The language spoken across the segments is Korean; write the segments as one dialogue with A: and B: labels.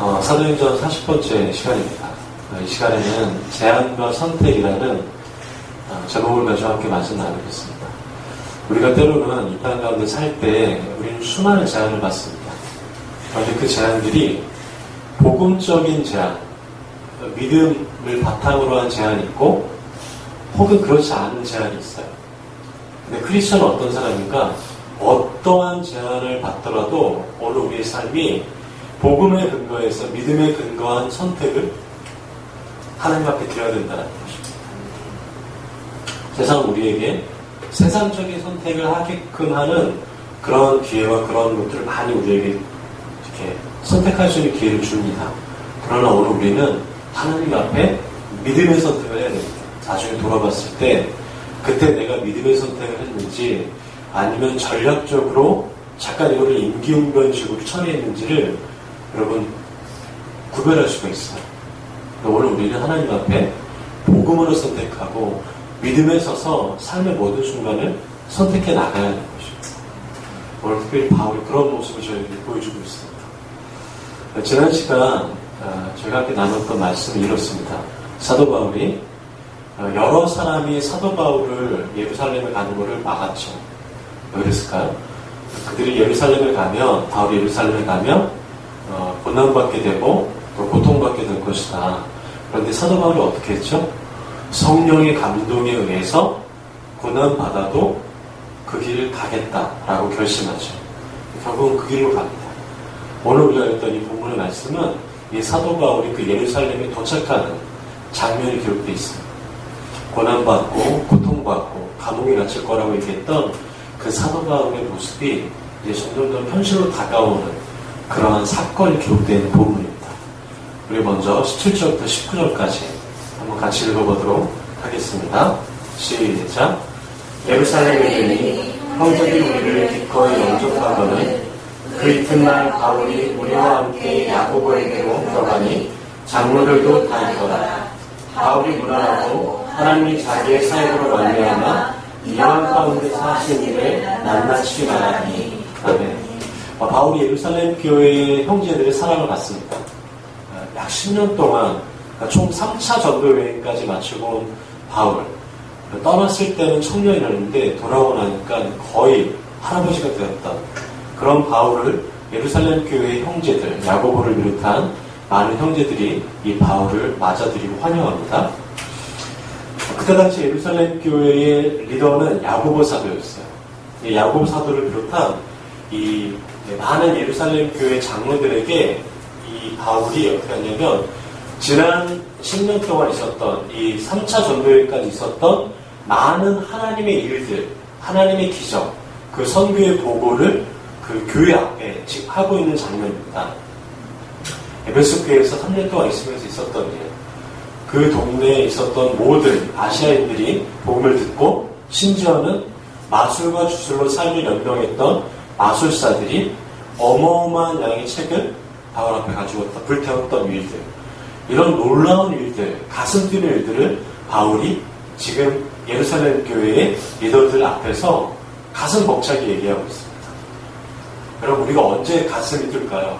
A: 어, 사도행전 40번째 시간입니다. 어, 이 시간에는 제안과 선택이라는 어, 제목을 가지고 함께 말씀 나누겠습니다. 우리가 때로는 이 땅 가운데 살 때 우리는 수많은 제안을 받습니다. 그런데 그 제안들이 복음적인 제안, 어, 믿음을 바탕으로 한 제안이 있고 혹은 그렇지 않은 제안이 있어요. 근데 크리스천은 어떤 사람인가? 어떠한 제안을 받더라도 오늘 우리의 삶이 복음에 근거해서 믿음에 근거한 선택을 하나님 앞에 드려야 된다는 것입니다. 세상 우리에게 세상적인 선택을 하게끔 하는 그런 기회와 그런 것들을 많이 우리에게 이렇게 선택할 수 있는 기회를 줍니다. 그러나 오늘 우리는 하나님 앞에 믿음의 선택을 해야 됩니다. 나중에 돌아봤을 때 그때 내가 믿음의 선택을 했는지 아니면 전략적으로 잠깐 이거를 임기응변식으로 처리했는지를 여러분 구별할 수가 있어요. 오늘 우리는 하나님 앞에 복음으로 선택하고 믿음에 서서 삶의 모든 순간을 선택해 나가야 하는 것입니다. 오늘 특별히 바울이 그런 모습을 저희에게 보여주고 있습니다. 지난 시간 저희가 함께 나눴던 말씀이 이렇습니다. 사도 바울이 여러 사람이 사도 바울을 예루살렘에 가는 것을 막았죠. 왜 그랬을까요? 그들이 예루살렘에 가면 바울이 예루살렘에 가면 어, 고난받게 되고 또 고통받게 될 것이다. 그런데 사도 바울이 어떻게 했죠? 성령의 감동에 의해서 고난받아도 그 길을 가겠다라고 결심하죠. 결국은 그 길로 갑니다. 오늘 우리가 읽던 이 본문의 말씀은 이 사도 바울이 그 예루살렘에 도착하는 장면이 기록되어 있습니다. 고난받고 고통받고 감옥에 갇힐 거라고 얘기했던 그 사도 바울의 모습이 이제 점점 더 현실로 다가오는 그러한 사건이 있는 본문입니다. 우리 먼저 17절부터 19절까지 한번 같이 읽어보도록 하겠습니다. 시작. 예루살렘에 이르니 형제들이 우리를 기꺼이 영접하거늘 그 이튿날 바울이 우리와 함께 야고보에게로 들어가니 장로들도 다 있더라. 바울이 문안하고 하나님이 자기의 사역으로 말미암아 이러한 가운데서 하신 일을 낱낱이 말하니 아멘. 바울이 예루살렘 교회의 형제들의 사랑을 받습니다. 약 10년 동안 그러니까 총 3차 전도 여행까지 마치고 온 바울 떠났을 때는 청년이었는데 돌아오고 나니까 거의 할아버지가 되었다. 그런 바울을 예루살렘 교회의 형제들 야고보를 비롯한 많은 형제들이 이 바울을 맞아들이고 환영합니다. 그때 당시 예루살렘 교회의 리더는 야고보 사도였어요. 야고보 사도를 비롯한 이 많은 예루살렘 교회 장로들에게 이 바울이 어떻게 하냐면 지난 10년 동안 있었던 이 3차 전도회까지 있었던 많은 하나님의 일들, 하나님의 기적, 그 선교의 보고를 그 교회 앞에 지금 하고 있는 장면입니다. 에베소 교회에서 3년 동안 있으면서 있었던 일. 그 동네에 있었던 모든 아시아인들이 복음을 듣고 심지어는 마술과 주술로 삶을 연명했던 마술사들이 어마어마한 양의 책을 바울 앞에 가지고 불태웠던 일들. 이런 놀라운 일들, 가슴 뛰는 일들을 바울이 지금 예루살렘 교회의 리더들 앞에서 가슴 벅차게 얘기하고 있습니다. 여러분, 우리가 언제 가슴이 뛸까요?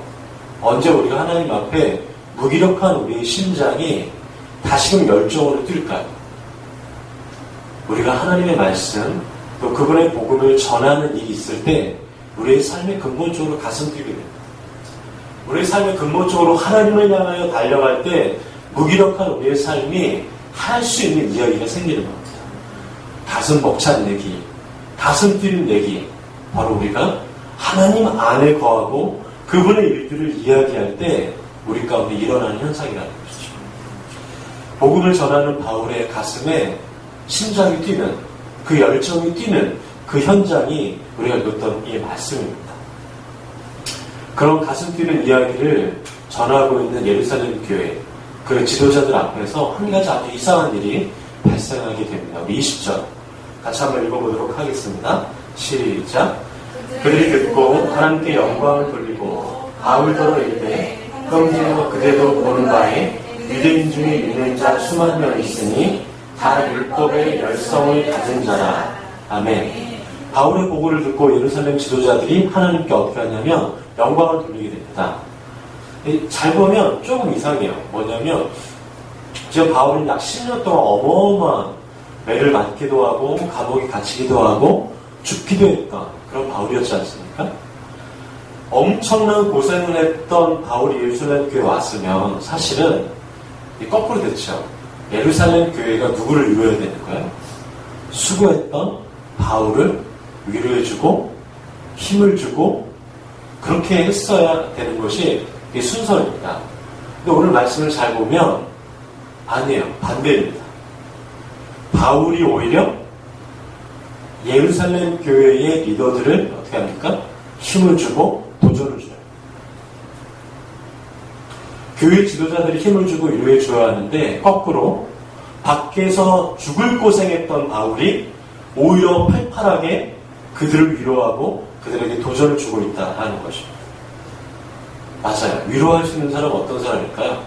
A: 언제 우리가 하나님 앞에 무기력한 우리의 심장이 다시금 열정으로 뛸까요? 우리가 하나님의 말씀, 또 그분의 복음을 전하는 일이 있을 때 우리의 삶에 근본적으로 가슴 뛰게 됩니다. 우리의 삶에 근본적으로 하나님을 향하여 달려갈 때 무기력한 우리의 삶이 할 수 있는 이야기가 생기는 겁니다. 가슴 벅찬 내기, 가슴 뛰는 내기, 바로 우리가 하나님 안에 거하고 그분의 일들을 이야기할 때 우리 가운데 일어나는 현상이라는 것이죠. 복음을 전하는 바울의 가슴에 심장이 뛰는 그 열정이 뛰는 그 현장이 우리가 읽었던 이 말씀입니다. 그런 가슴 뛰는 이야기를 전하고 있는 예루살렘 교회 그 지도자들 앞에서 한 가지 아주 이상한 일이 발생하게 됩니다. 우리 20절 같이 한번 읽어보도록 하겠습니다. 시작. 그들이 듣고 하나님께 영광을 돌리고 바울더러 이르되 형제여 그대도 보는 바에 유대인 중에 믿는 자 수만 명 있으니 다 율법의 열성을 가진 자라. 아멘. 바울의 보고를 듣고 예루살렘 지도자들이 하나님께 어떻게 하냐면 영광을 돌리게 됩니다. 잘 보면 조금 이상해요. 뭐냐면 지금 바울은 약 10년 동안 어마어마한 매를 맞기도 하고 감옥에 갇히기도 하고 죽기도 했던 그런 바울이었지 않습니까? 엄청난 고생을 했던 바울이 예루살렘 교회에 왔으면 사실은 거꾸로 됐죠. 예루살렘 교회가 누구를 위로해야 되는 거예요? 수고했던 바울을 위로해주고 힘을 주고 그렇게 했어야 되는 것이 순서입니다. 근데 오늘 말씀을 잘 보면 아니에요. 반대입니다. 바울이 오히려 예루살렘 교회의 리더들을 어떻게 합니까? 힘을 주고 도전을 줘요. 교회 지도자들이 힘을 주고 위로해 줘야 하는데 거꾸로 밖에서 죽을 고생했던 바울이 오히려 팔팔하게 그들을 위로하고 그들에게 도전을 주고 있다라는 것입니다. 맞아요. 위로할 수 있는 사람 어떤 사람일까요?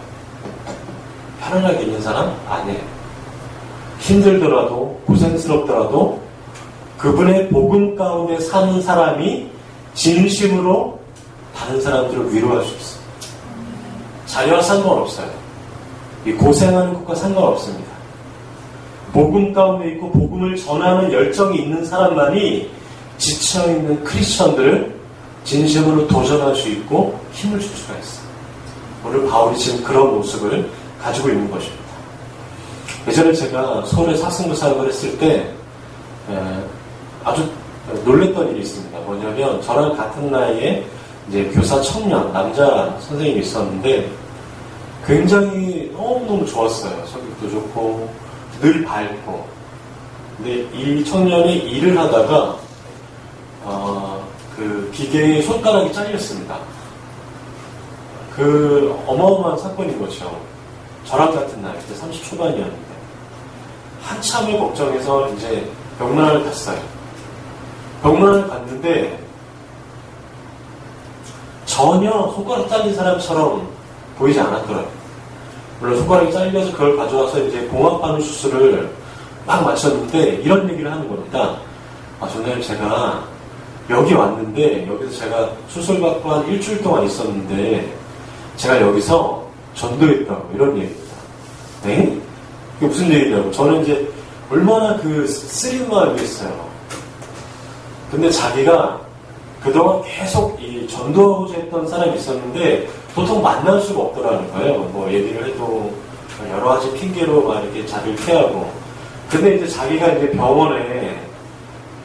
A: 편안하게 있는 사람? 아니에요. 힘들더라도 고생스럽더라도 그분의 복음 가운데 사는 사람이 진심으로 다른 사람들을 위로할 수 있어요. 자녀와 상관없어요. 이 고생하는 것과 상관없습니다. 복음 가운데 있고 복음을 전하는 열정이 있는 사람만이 지쳐있는 크리스천들을 진심으로 도전할 수 있고 힘을 줄 수가 있어요. 오늘 바울이 지금 그런 모습을 가지고 있는 것입니다. 예전에 제가 서울에 사승부 사역을 했을 때 아주 놀랬던 일이 있습니다. 뭐냐면 저랑 같은 나이에 이제 교사 청년 남자 선생님이 있었는데 굉장히 너무너무 좋았어요. 성격도 좋고 늘 밝고 근데 이 청년이 일을 하다가 어, 그 기계의 손가락이 잘렸습니다. 그 어마어마한 사건인 거죠. 저랑 같은 나이 때30 초반이었는데 한참을 걱정해서 이제 병원을 갔어요. 병원을 갔는데 전혀 손가락 잘린 사람처럼 보이지 않았더라고요. 물론 손가락이 잘려서 그걸 가져와서 이제 봉합하는 수술을 막 마쳤는데 이런 얘기를 하는 겁니다. 아, 전날 제가 여기 왔는데 여기서 제가 수술 받고 한 일주일 동안 있었는데 제가 여기서 전도했다고 이런 얘기입니다. 네? 이게 무슨 얘기냐고. 저는 이제 얼마나 그 쓰린 마음이겠어요. 근데 자기가 그동안 계속 이 전도하고자 했던 사람이 있었는데 보통 만날 수가 없더라는 거예요. 뭐 얘기를 해도 여러 가지 핑계로 막 이렇게 자기를 피하고. 근데 이제 자기가 이제 병원에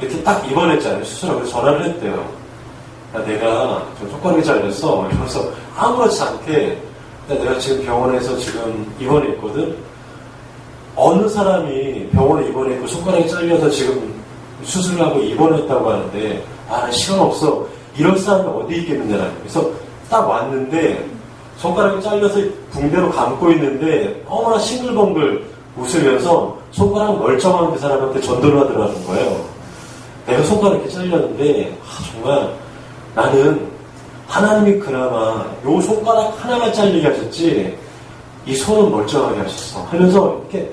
A: 이렇게 딱 입원했잖아요. 수술하고 전화를 했대요. 야, 내가 잘렸어. 이러면서 아무렇지 않게 야, 내가 지금 병원에서 지금 입원해 있거든. 어느 사람이 병원에 입원해 있고 손가락이 잘려서 지금 수술을 하고 입원했다고 하는데 아, 나 시간 없어. 이런 사람이 어디 있겠느냐라는 그래서 딱 왔는데 손가락이 잘려서 붕대로 감고 있는데 어머나 싱글벙글 웃으면서 손가락 멀쩡한 그 사람한테 전도를 하더라는 거예요. 내가 손가락이 잘렸는데 아, 정말 나는 하나님이 그나마 요 손가락 하나만 잘리게 하셨지 이 손은 멀쩡하게 하셨어 하면서 이렇게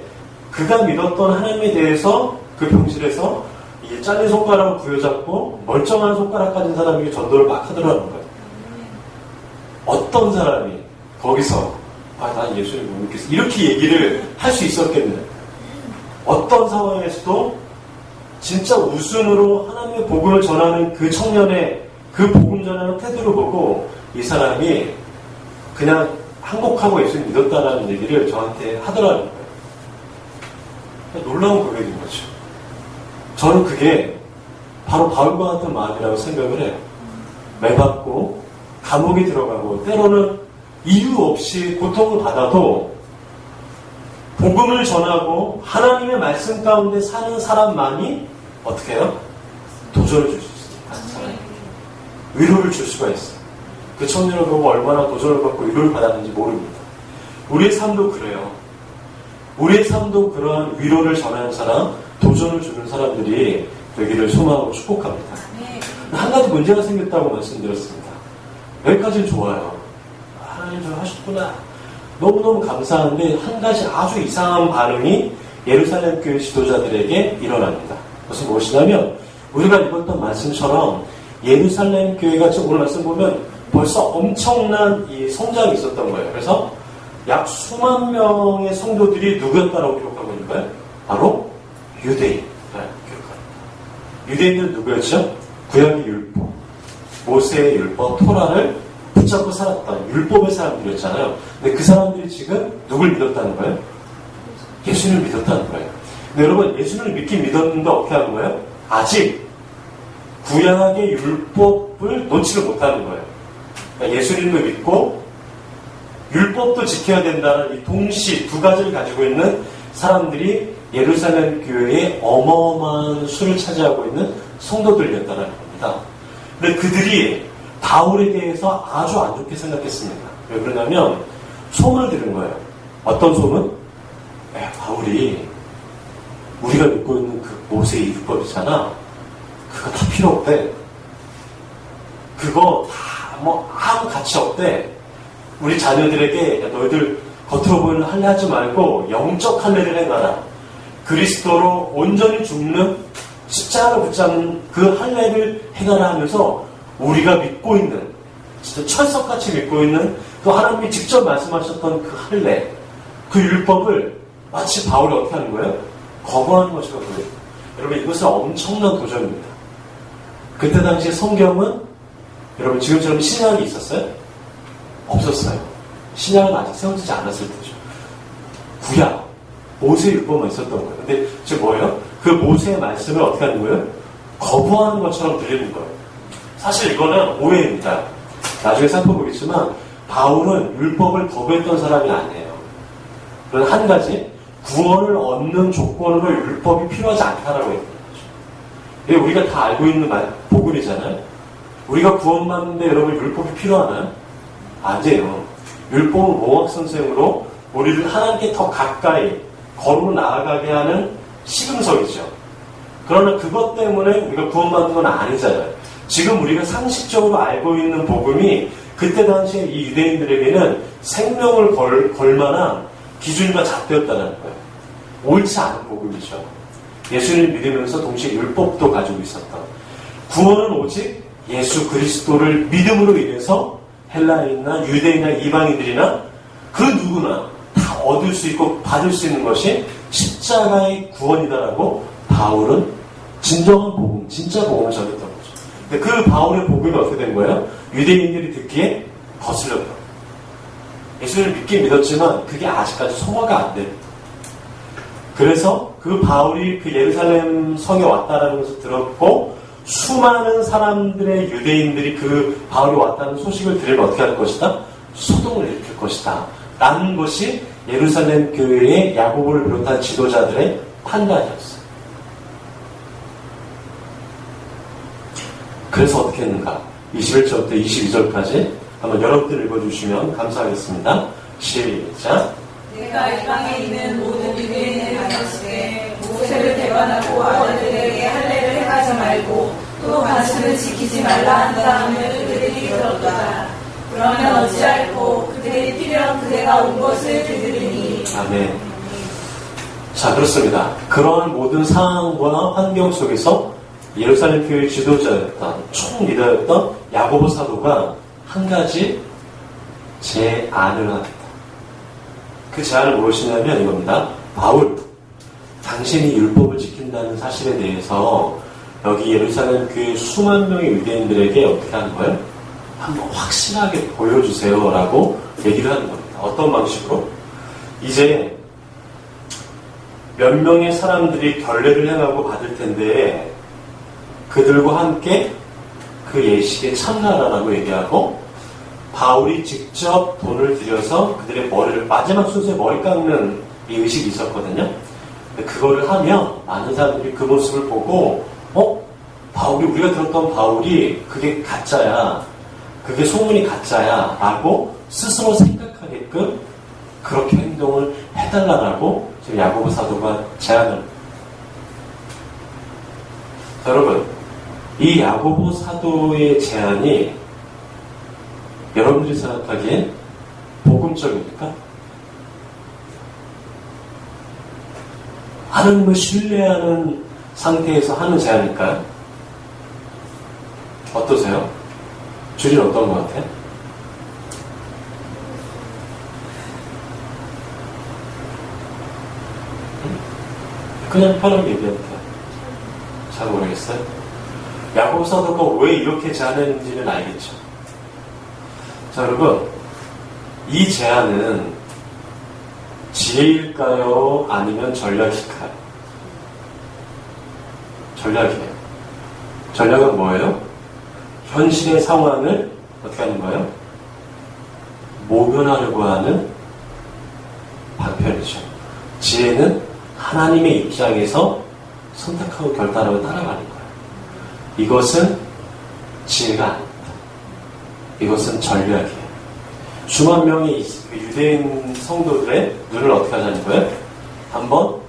A: 그가 믿었던 하나님에 대해서 그 병실에서 이 잘린 손가락을 부여잡고 멀쩡한 손가락 가진 사람에게 전도를 막 하더라는 거예요. 어떤 사람이 거기서 아, 난 예수님 못 믿겠어. 이렇게 얘기를 할 수 있었겠느냐. 어떤 상황에서도 진짜 웃음으로 하나님의 복음을 전하는 그 청년의 그 복음 전하는 태도를 보고 이 사람이 그냥 항복하고 예수님 믿었다라는 얘기를 저한테 하더라는 거예요. 놀라운 고백인 거죠. 저는 그게 바로 바울과 같은 마음이라고 생각을 해요. 매받고 감옥에 들어가고 때로는 이유 없이 고통을 받아도 복음을 전하고 하나님의 말씀 가운데 사는 사람만이 어떻게 해요? 도전을 줄 수 있습니다. 위로를 줄 수가 있어요. 그 청년을 보고 얼마나 도전을 받고 위로를 받았는지 모릅니다. 우리의 삶도 그래요. 우리의 삶도 그러한 위로를 전하는 사람, 도전을 주는 사람들이 되기를 소망하고 축복합니다. 한 가지 문제가 생겼다고 말씀드렸습니다. 여기까지는 좋아요. 하나님 저 하셨구나. 너무너무 감사한데 한 가지 아주 이상한 반응이 예루살렘 교회 지도자들에게 일어납니다. 그것은 무엇이냐면 우리가 읽었던 말씀처럼 예루살렘 교회가 지금 오늘 말씀 보면 벌써 엄청난 이 성장이 있었던 거예요. 그래서 약 수만 명의 성도들이 누구였다라고 기록하고 있는 거예요? 바로 유대인. 유대인들은 누구였죠? 구약의 율법, 모세의 율법, 토라를 붙잡고 살았던 율법의 사람들이었잖아요. 근데 그 사람들이 지금 누굴 믿었다는 거예요? 예수님을 믿었다는 거예요. 근데 여러분, 예수님을 믿긴 믿었는데 어떻게 하는 거예요? 아직 구약의 율법을 놓지를 못하는 거예요. 그러니까 예수님도 믿고 율법도 지켜야 된다는 이 동시 두 가지를 가지고 있는 사람들이 예루살렘 교회의 어마어마한 수를 차지하고 있는 성도들이었다는 겁니다. 근데 그들이 바울에 대해서 아주 안 좋게 생각했습니다. 왜 그러냐면 소문을 들은 거예요. 어떤 소문? 에, 바울이 우리가 믿고 있는 그 모세의 율법이잖아. 그거 다 필요 없대. 그거 다 뭐 아무 가치 없대. 우리 자녀들에게 야, 너희들 겉으로 보이는 할례 하지 말고 영적 할례를 행하라. 그리스도로 온전히 죽는 십자가를 붙잡는 그 할례를 행하라 하면서 우리가 믿고 있는 진짜 철석같이 믿고 있는 그 하나님이 직접 말씀하셨던 그 할례 그 율법을 마치 바울이 어떻게 하는 거예요? 거부하는 것처럼 보여요. 여러분 이것은 엄청난 도전입니다. 그때 당시에 성경은 여러분 지금처럼 신약이 있었어요? 없었어요. 신약은 아직 세워지지 않았을 때죠. 구약, 모세 율법만 있었던 거예요. 근데 지금 뭐예요? 그 모세의 말씀을 어떻게 하는 거예요? 거부하는 것처럼 들리는 거예요. 사실 이거는 오해입니다. 나중에 살펴보겠지만 바울은 율법을 거부했던 사람이 아니에요. 그런 한 가지 구원을 얻는 조건으로 율법이 필요하지 않다라고 했던 거죠. 우리가 다 알고 있는 말, 복음이잖아요. 우리가 구원받는데 여러분 율법이 필요하나요? 아니에요. 율법은 모학 선생으로 우리를 하나님께 더 가까이 걸음으로 나아가게 하는 시금석이죠. 그러나 그것 때문에 우리가 구원받는 건 아니잖아요. 지금 우리가 상식적으로 알고 있는 복음이 그때 당시에 이 유대인들에게는 생명을 걸, 걸 만한 기준과 잣대였다는 거예요. 옳지 않은 복음이죠. 예수님을 믿으면서 동시에 율법도 가지고 있었던. 구원은 오직 예수 그리스도를 믿음으로 인해서 헬라인이나 유대인이나 이방인들이나 그 누구나 다 얻을 수 있고 받을 수 있는 것이 십자가의 구원이다라고 바울은 진정한 복음, 진짜 복음을 전했던 거죠. 근데 그 바울의 복음이 어떻게 된 거예요? 유대인들이 듣기에 거슬렸다. 예수님을 믿긴 믿었지만 그게 아직까지 소화가 안 됩니다. 그래서 그 바울이 그 예루살렘 성에 왔다라는 것을 들었고 수많은 사람들의 유대인들이 그 바울이 왔다는 소식을 들으면 어떻게 할 것이다? 소동을 일으킬 것이다. 라는 것이 예루살렘 교회의 야고보를 비롯한 지도자들의 판단이었어요. 그래서 어떻게 했는가? 21절부터 22절까지 한번 여러분들 읽어주시면 감사하겠습니다. 시작.
B: 내가 이 땅에 있는 모든 유대인을 가르치되 모세를 대관하고 아들들에게 할례를 행하지 말고 또 관습을 지키지 말라 한다함을 그들이 들었다. 그러면 어찌할꼬 그들이 필요한 그대가 온 것을 그들이니
A: 아멘. 자, 그렇습니다. 그러한 모든 상황과 환경 속에서 예루살렘 교회 지도자였던, 총 리더였던 야고보 사도가 한 가지 제안을 합니다. 그 제안을 무엇이냐면 이겁니다. 바울, 당신이 율법을 지킨다는 사실에 대해서 여기 예루살렘 교회 수만 명의 유대인들에게 어떻게 하는 거예요? 한번 확실하게 보여주세요라고 얘기를 하는 겁니다. 어떤 방식으로? 이제 몇 명의 사람들이 결례를 행하고 받을 텐데 그들과 함께 그 예식에 참가하라고 얘기하고 바울이 직접 돈을 들여서 그들의 머리를 마지막 순서에 머리 깎는 이 의식이 있었거든요. 그거를 하면 많은 사람들이 그 모습을 보고 어? 바울이 우리가 들었던 바울이 그게 가짜야. 그게 소문이 가짜야. 라고 스스로 생각하게끔 그렇게 행동을 해달라고 지금 야고보 사도가 제안을 자, 여러분 이 야고보 사도의 제안이 여러분들이 생각하기에 복음적입니까? 하나님을 신뢰하는 상태에서 하는 제안일까요? 어떠세요? 줄이 어떤 것 같아요? 그냥 편하게 얘기할게요. 잘 모르겠어요? 야고보 사도가 왜 이렇게 제안했는지는 알겠죠. 자, 여러분, 이 제안은 지혜일까요? 아니면 전략일까요? 전략이에요. 전략은 뭐예요? 현실의 상황을 어떻게 하는 거예요? 모면하려고 하는 방편이죠. 지혜는 하나님의 입장에서 선택하고 결단하고 따라가는 거예요. 이것은 지혜가 아닙니다. 이것은 전략이에요. 수만 명의 유대인 성도들의 눈을 어떻게 하자는 거예요? 한번 훅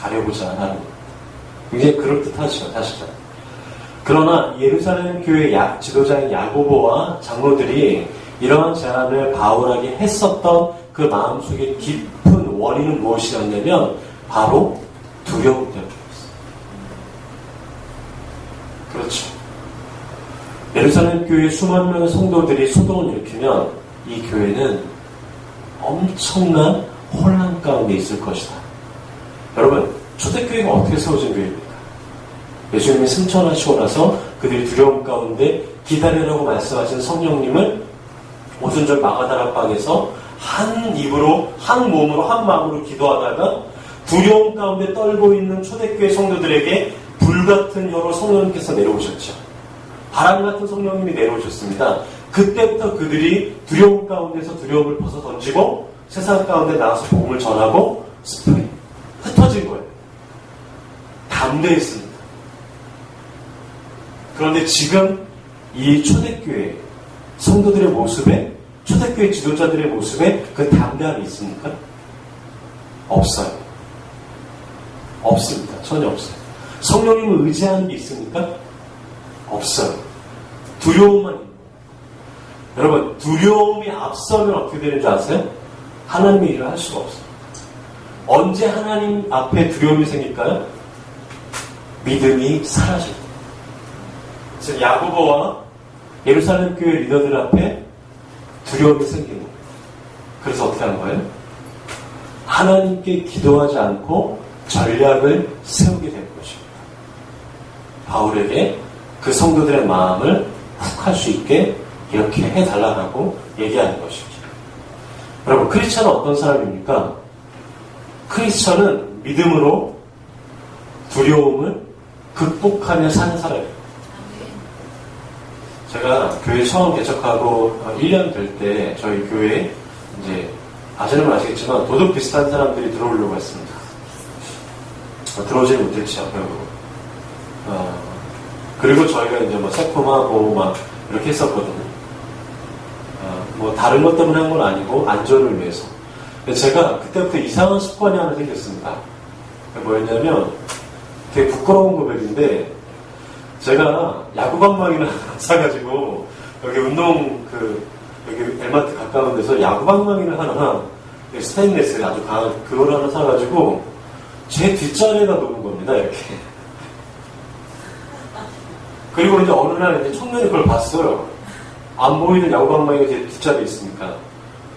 A: 가려보자 하는 거예요. 굉장히 그럴듯하죠, 사실은. 그러나 예루살렘 교회 야- 지도자인 야고보와 장로들이 이러한 제안을 바울에게 했었던 그 마음속에 깊은 원인은 무엇이었냐면 바로 두려움 때문이었어요. 그렇죠. 예루살렘 교회 수만 명의 성도들이 소동을 일으키면 이 교회는 엄청난 혼란 가운데 있을 것이다. 여러분, 초대교회가 어떻게 세워진 교회입니까? 예수님이 승천하시고 나서 그들이 두려움 가운데 기다리라고 말씀하신 성령님을 오순절 마가다락방에서 한 입으로, 한 몸으로, 한 마음으로 기도하다가 두려움 가운데 떨고 있는 초대교회 성도들에게 불같은 혀로 성령님께서 내려오셨죠. 바람 같은 성령님이 내려오셨습니다. 그때부터 그들이 두려움 가운데서 두려움을 벗어 던지고 세상 가운데 나와서 복음을 전하고 스프레이 흩어진 거예요. 담대했습니다. 그런데 지금 이 초대교회 성도들의 모습에 초대교회 지도자들의 모습에 그 담대함이 있습니까? 없어요. 없습니다. 전혀 없어요. 성령님을 의지하는 게 있습니까? 없어요. 두려움만 있는. 여러분, 두려움이 앞서면 어떻게 되는 줄 아세요? 하나님의 일을 할 수가 없어요. 언제 하나님 앞에 두려움이 생길까요? 믿음이 사라질 때. 즉 야고보와 예루살렘 교회 리더들 앞에 두려움이 거예요. 그래서 어떻게 하는 거예요? 하나님께 기도하지 않고 전략을 세우게 된 것입니다. 바울에게 그 성도들의 마음을 훅 할 수 있게 이렇게 해달라고 얘기하는 것이죠. 여러분, 크리스천은 어떤 사람입니까? 크리스천은 믿음으로 두려움을 극복하며 사는 사람이에요. 제가 교회 처음 개척하고 1년 될 때 저희 교회에 이제 아시는 분 아시겠지만 도둑 비슷한 사람들이 들어오려고 했습니다. 어, 들어오지 못했죠, 결국. 어, 그리고 저희가 이제 뭐 세품하고 막 이렇게 했었거든요. 어, 뭐 다른 것 때문에 한 건 아니고 안전을 위해서. 제가 그때부터 이상한 습관이 하나 생겼습니다. 뭐였냐면 되게 부끄러운 고백인데 제가 야구방망이를 사가지고 여기 운동 그 여기 엘마트 가까운 데서 야구방망이를 하나 스테인레스 아주 강한 그걸 하나 사가지고 제 뒷자리에다 놓은 겁니다 이렇게 그리고 이제 어느 날 이제 청년이 그걸 봤어요 안 보이는 야구방망이가 제 뒷자리에 있으니까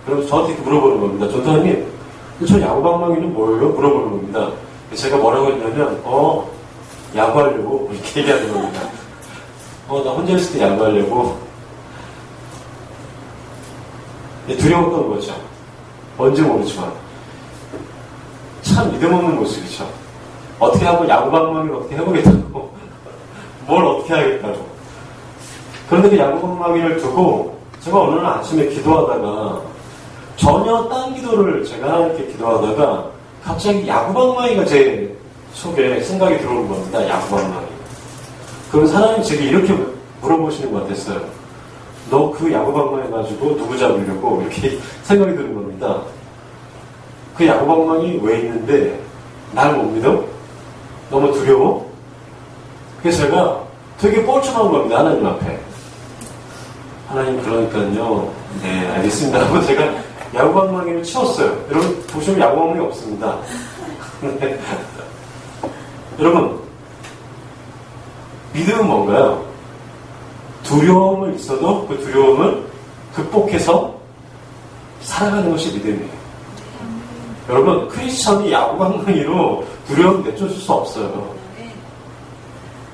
A: 그래서 저한테 물어보는 겁니다 전사님 저 야구방망이는 뭐예요? 물어보는 겁니다 제가 뭐라고 했냐면 어 야구하려고 이렇게 얘기하는 겁니다. 어, 나 혼자 있을 때 야구하려고. 네, 두려웠던 거죠. 뭔지 모르지만. 참 믿음 없는 모습이죠. 어떻게 하면 야구방망이를 어떻게 해보겠다고. 뭘 어떻게 하겠다고. 그런데 그 야구방망이를 두고 제가 어느 날 아침에 기도하다가 전혀 딴 기도를 제가 하나님께 기도하다가 갑자기 야구방망이가 제 속에 생각이 들어오는 겁니다. 야구방망이. 그럼 하나님 제게 이렇게 물어보시는 것 같았어요. 너 그 야구방망이 가지고 누구 잡으려고 이렇게 생각이 드는 겁니다. 그 야구방망이 왜 있는데 날 못 믿어? 너무 두려워? 그래서 제가 되게 뻘쭘한 겁니다. 하나님 앞에. 하나님 그러니까요. 네 알겠습니다. 하고 제가 야구방망이를 치웠어요. 여러분 보시면 야구방망이 없습니다. 네. 여러분, 믿음은 뭔가요? 두려움을 있어도 그 두려움을 극복해서 살아가는 것이 믿음이에요. 여러분, 크리스천이 야구방망이로 두려움 내쫓을 수 없어요.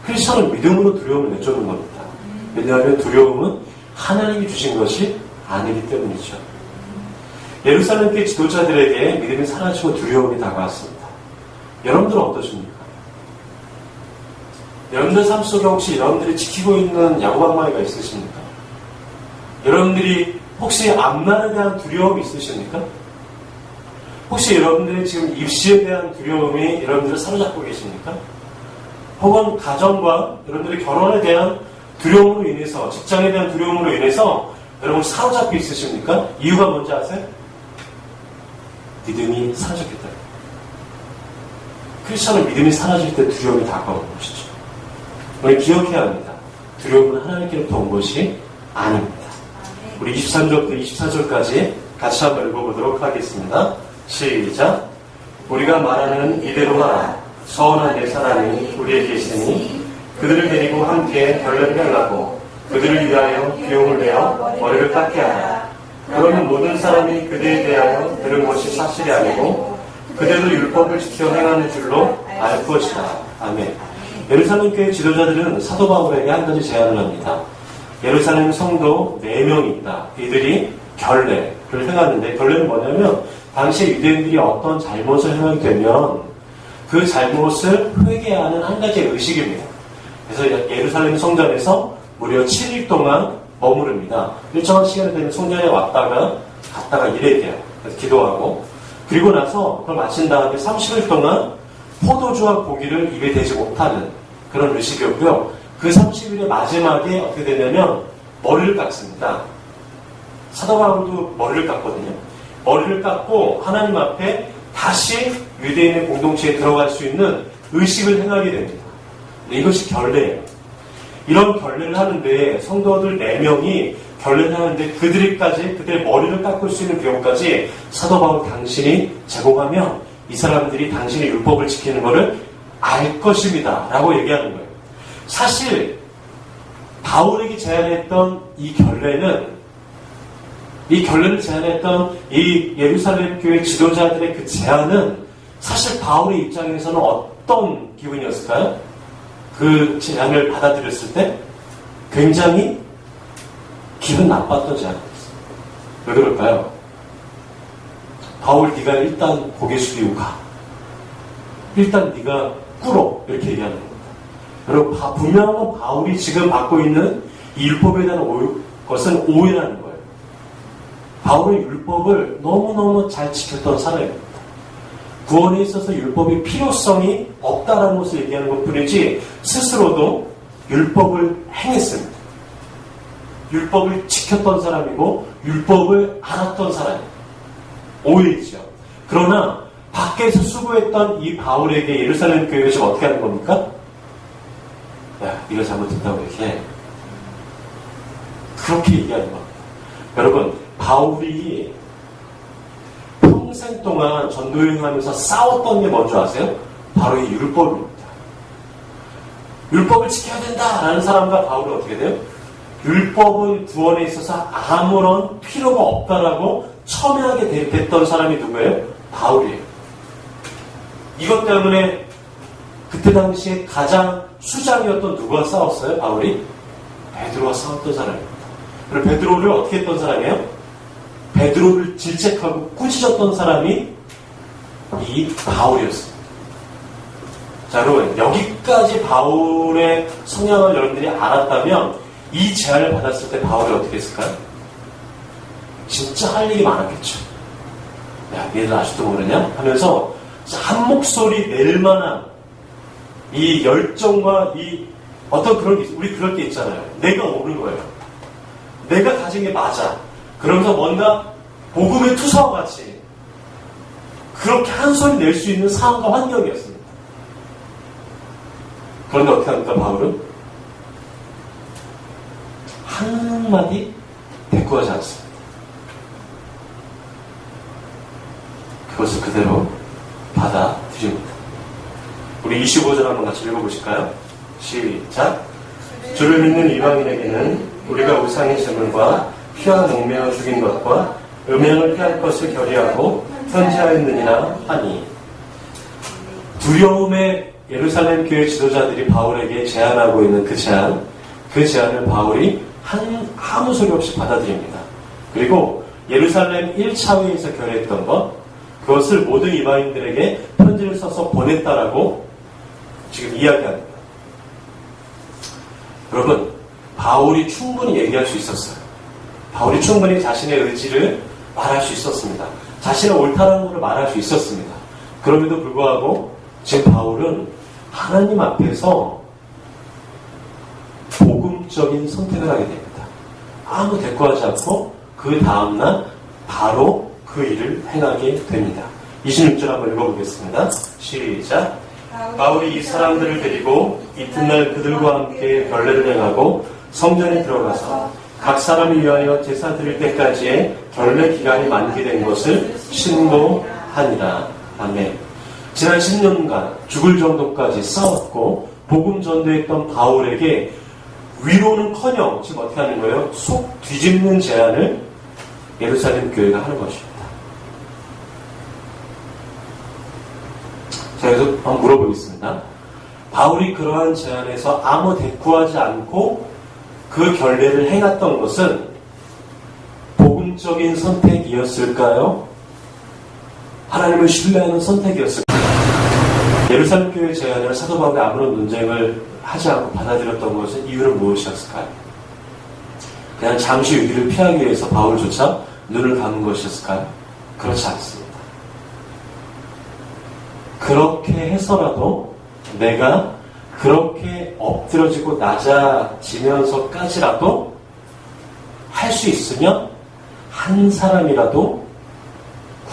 A: 크리스천은 믿음으로 두려움을 내쫓는 겁니다. 왜냐하면 두려움은 하나님이 주신 것이 아니기 때문이죠. 예루살렘 교 지도자들에게 믿음이 사라지고 두려움이 다가왔습니다. 여러분들은 어떠십니까? 여러분들 삶 속에 혹시 여러분들이 지키고 있는 야구방망이가 있으십니까? 여러분들이 혹시 앞날에 대한 두려움이 있으십니까? 혹시 여러분들이 지금 입시에 대한 두려움이 여러분들을 사로잡고 계십니까? 혹은 가정과 여러분들의 결혼에 대한 두려움으로 인해서, 직장에 대한 두려움으로 인해서 여러분 사로잡고 있으십니까? 이유가 뭔지 아세요? 믿음이 사라졌기 때문에. 크리스천은 믿음이 사라질 때 두려움이 다가오는 것이죠. 우리 기억해야 합니다. 두려움은 하나님께로부터 온 것이 아닙니다. 우리 23절부터 24절까지 같이 한번 읽어보도록 하겠습니다. 시작. 우리가 말하는 이대로 하라. 서원한 내 사람이 우리에게 계시니 그들을 데리고 함께 결례를 하려고 그들을 위하여 비용을 내어 머리를 깎게 하라. 그러면 모든 사람이 그들에 대하여 들은 것이 사실이 아니고 그대로 율법을 지켜 행하는 줄로 알 것이다. 아멘. 예루살렘 교회 지도자들은 사도 바울에게 한 가지 제안을 합니다. 예루살렘 성도 4명이 있다. 이들이 결례를 행하는데 결례는 뭐냐면 당시 유대인들이 어떤 잘못을 행하게 되면 그 잘못을 회개하는 한 가지의 의식입니다. 그래서 예루살렘 성전에서 무려 7일 동안 머무릅니다. 일정한 시간이 되면 성전에 왔다가 갔다가 돼요. 그래서 기도하고 그리고 나서 그걸 마친 다음에 30일 동안 포도주와 고기를 입에 대지 못하는 그런 의식이었고요. 그 30일의 마지막에 어떻게 되냐면 머리를 깎습니다. 사도 바울도 머리를 깎거든요. 머리를 깎고 하나님 앞에 다시 유대인의 공동체에 들어갈 수 있는 의식을 행하게 됩니다. 이것이 결례예요. 이런 결례를 하는데 성도들 4명이 결례를 하는데 그들까지 그들의 머리를 깎을 수 있는 비용까지 사도 바울 당신이 제공하면 이 사람들이 당신의 율법을 지키는 것을 알 것입니다. 라고 얘기하는 거예요. 사실 바울에게 제안했던 이 결례는 이 결례를 제안했던 이 예루살렘 교회 지도자들의 그 제안은 사실 바울의 입장에서는 어떤 기분이었을까요? 그 제안을 받아들였을 때 굉장히 기분 나빴던 제안이었어요. 왜 그럴까요? 바울 네가 일단 고개 숙이고 가. 일단 네가 꿇어 이렇게 얘기하는 겁니다. 여러분 바- 분명한 건 바울이 지금 받고 있는 이 율법에 대한 오, 것은 오해라는 거예요. 바울은 율법을 너무너무 잘 지켰던 사람입니다. 구원에 있어서 율법의 필요성이 없다라는 것을 얘기하는 것 뿐이지 스스로도 율법을 행했습니다. 율법을 지켰던 사람이고 율법을 알았던 사람이에요. 오해이죠. 그러나 밖에서 수고했던 이 바울에게 예루살렘 지금 어떻게 하는 겁니까? 야, 네가 잘못했다고 이렇게 그렇게 얘기하는 겁니다. 여러분, 바울이 평생 동안 전도여행하면서 싸웠던 게 뭔지 아세요? 바로 이 율법입니다. 율법을 지켜야 된다라는 사람과 바울이 어떻게 돼요? 율법은 구원에 있어서 아무런 필요가 없다라고 첨예하게 되- 됐던 사람이 누구예요? 바울이에요. 이것 때문에 그때 당시에 가장 수장이었던 누구와 싸웠어요? 바울이? 베드로와 싸웠던 사람입니다. 그리고 베드로를 어떻게 했던 사람이에요? 베드로를 질책하고 꾸짖었던 사람이 이 바울이었습니다. 자, 여러분, 여기까지 바울의 성향을 여러분들이 알았다면 이 제안을 받았을 때 바울이 어떻게 했을까요? 진짜 할 일이 많았겠죠. 야, 얘들 아직도 모르냐? 하면서 한 목소리 낼 만한 이 열정과 이 어떤 그런 게 있- 우리 그럴 때 있잖아요. 내가 옳은 거예요. 내가 가진 게 맞아. 그러면서 뭔가 복음의 투사와 같이 그렇게 한 소리 낼 수 있는 상황과 환경이었습니다. 그런데 어떻게 합니까, 바울은? 한마디 대꾸하지 않습니다. 그것을 그대로 받아들입니다. 우리 25절 한번 같이 읽어보실까요? 시작. 주를 믿는 이방인에게는 우리가 우상의 제물과 피와 목매어 죽인 것과 음행을 피할 것을 결의하고 현지하였느니라 하니 두려움의 예루살렘 교회 지도자들이 바울에게 제안하고 있는 그 제안, 그 제안을 바울이 한, 아무 소리 없이 받아들입니다. 그리고 예루살렘 1차 회의에서 결의했던 것, 그것을 모든 이방인들에게 편지를 써서 보냈다라고 지금 이야기합니다. 여러분, 바울이 충분히 얘기할 수 있었어요. 바울이 충분히 자신의 의지를 말할 수 있었습니다. 자신의 옳다라는 것을 말할 수 있었습니다. 그럼에도 불구하고 지금 바울은 하나님 앞에서 복음적인 선택을 하게 됩니다. 아무 대꾸하지 않고 그 다음날 바로 그 일을 행하게 됩니다. 26절 한번 읽어보겠습니다. 시작. 바울이 이 사람들을 데리고 이튿날 그들과 함께 결례를 행하고 성전에 들어가서 각 사람을 위하여 제사 드릴 때까지의 결례 기간이 만기된 것을 신고하니라. 아멘. 지난 10년간 죽을 정도까지 싸웠고 복음 전도했던 바울에게 위로는커녕 지금 어떻게 하는 거예요? 속 뒤집는 제안을 예루살렘 교회가 하는 것입니다. 자, 여기서 한번 물어보겠습니다. 바울이 그러한 제안에서 아무 대꾸하지 않고 그 결례를 행했던 것은 복음적인 선택이었을까요? 하나님을 신뢰하는 선택이었을까요? 예루살렘 교회 제안을 사도 바울이 아무런 논쟁을 하지 않고 받아들였던 것은 이유는 무엇이었을까요? 그냥 잠시 위기를 피하기 위해서 바울조차 눈을 감은 것이었을까요? 그렇지 않습니다. 그렇게 해서라도 내가 그렇게 엎드러지고 낮아지면서까지라도 할 수 있으면 한 사람이라도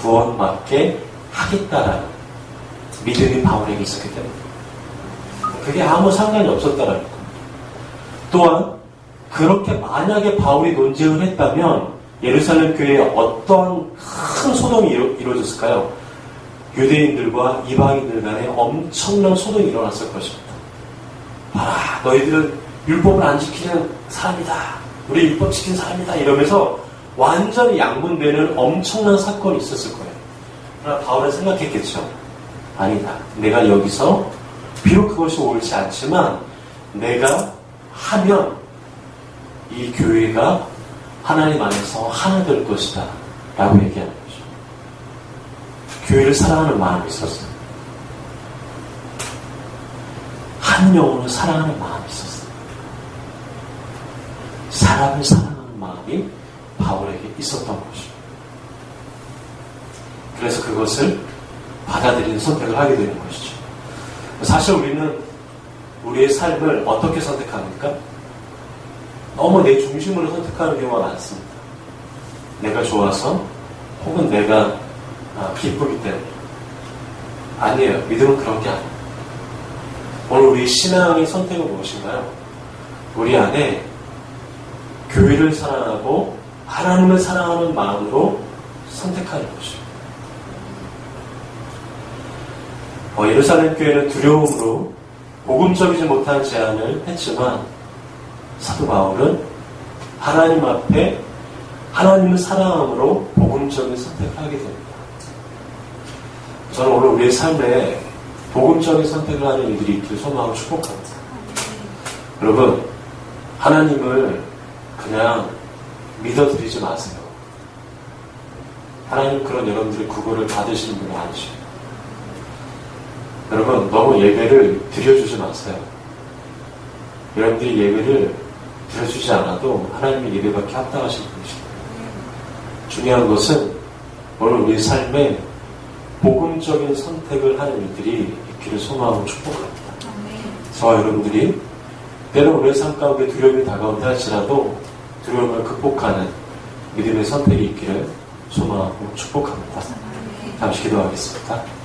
A: 구원받게 하겠다라는 믿음이 바울에게 있었기 때문에 그게 아무 상관이 없었다라는 겁니다. 또한 그렇게 만약에 바울이 논쟁을 했다면 예루살렘 교회에 어떤 큰 소동이 이루, 이루어졌을까요? 유대인들과 이방인들 간에 엄청난 소동이 일어났을 것입니다. 봐라, 너희들은 율법을 안 지키는 사람이다. 우리 율법 지키는 사람이다. 이러면서 완전히 양분되는 엄청난 사건이 있었을 거예요. 그러나 바울은 생각했겠죠. 아니다. 내가 여기서 비록 그것이 옳지 않지만 내가 하면 이 교회가 하나님 안에서 하나 될 것이다. 라고 얘기하는 거죠. 교회를 사랑하는 마음이 있었어요. 한 영혼을 사랑하는 마음이 있었어요. 사람을 사랑하는 마음이 바울에게 있었던 것이죠. 그래서 그것을 받아들이는 선택을 하게 되는 것이죠. 사실 우리는 우리의 삶을 어떻게 선택합니까? 너무 내 중심으로 선택하는 경우가 많습니다. 내가 좋아서 혹은 내가 아, 기쁘기 때문에 아니에요. 믿음은 그런 게 아니에요. 오늘 우리 신앙의 선택은 무엇인가요? 우리 안에 교회를 사랑하고 하나님을 사랑하는 마음으로 선택하는 것이죠. 어, 예루살렘 교회는 두려움으로 복음적이지 못한 제안을 했지만 사도 바울은 하나님 앞에 하나님을 사랑함으로 복음적인 선택을 하게 됩니다. 저는 오늘 우리의 삶에 복음적인 선택을 하는 이들이 있기를 소망하고 축복합니다. 여러분, 하나님을 그냥 믿어드리지 마세요. 하나님 그런 여러분들의 구걸을 받으시는 분이 아니시죠. 여러분, 너무 예배를 드려주지 마세요. 여러분들이 예배를 드려주지 않아도 하나님의 예배받기 합당하신 분이십니다. 중요한 것은 오늘 우리 삶에 복음적인 선택을 하는 이들이 있기를 소망하고 축복합니다. 저와 여러분들이 때로 우리의 삶 가운데 두려움이 다가온다 할지라도 두려움을 극복하는 믿음의 선택이 있기를 소망하고 축복합니다. 잠시 기도하겠습니다.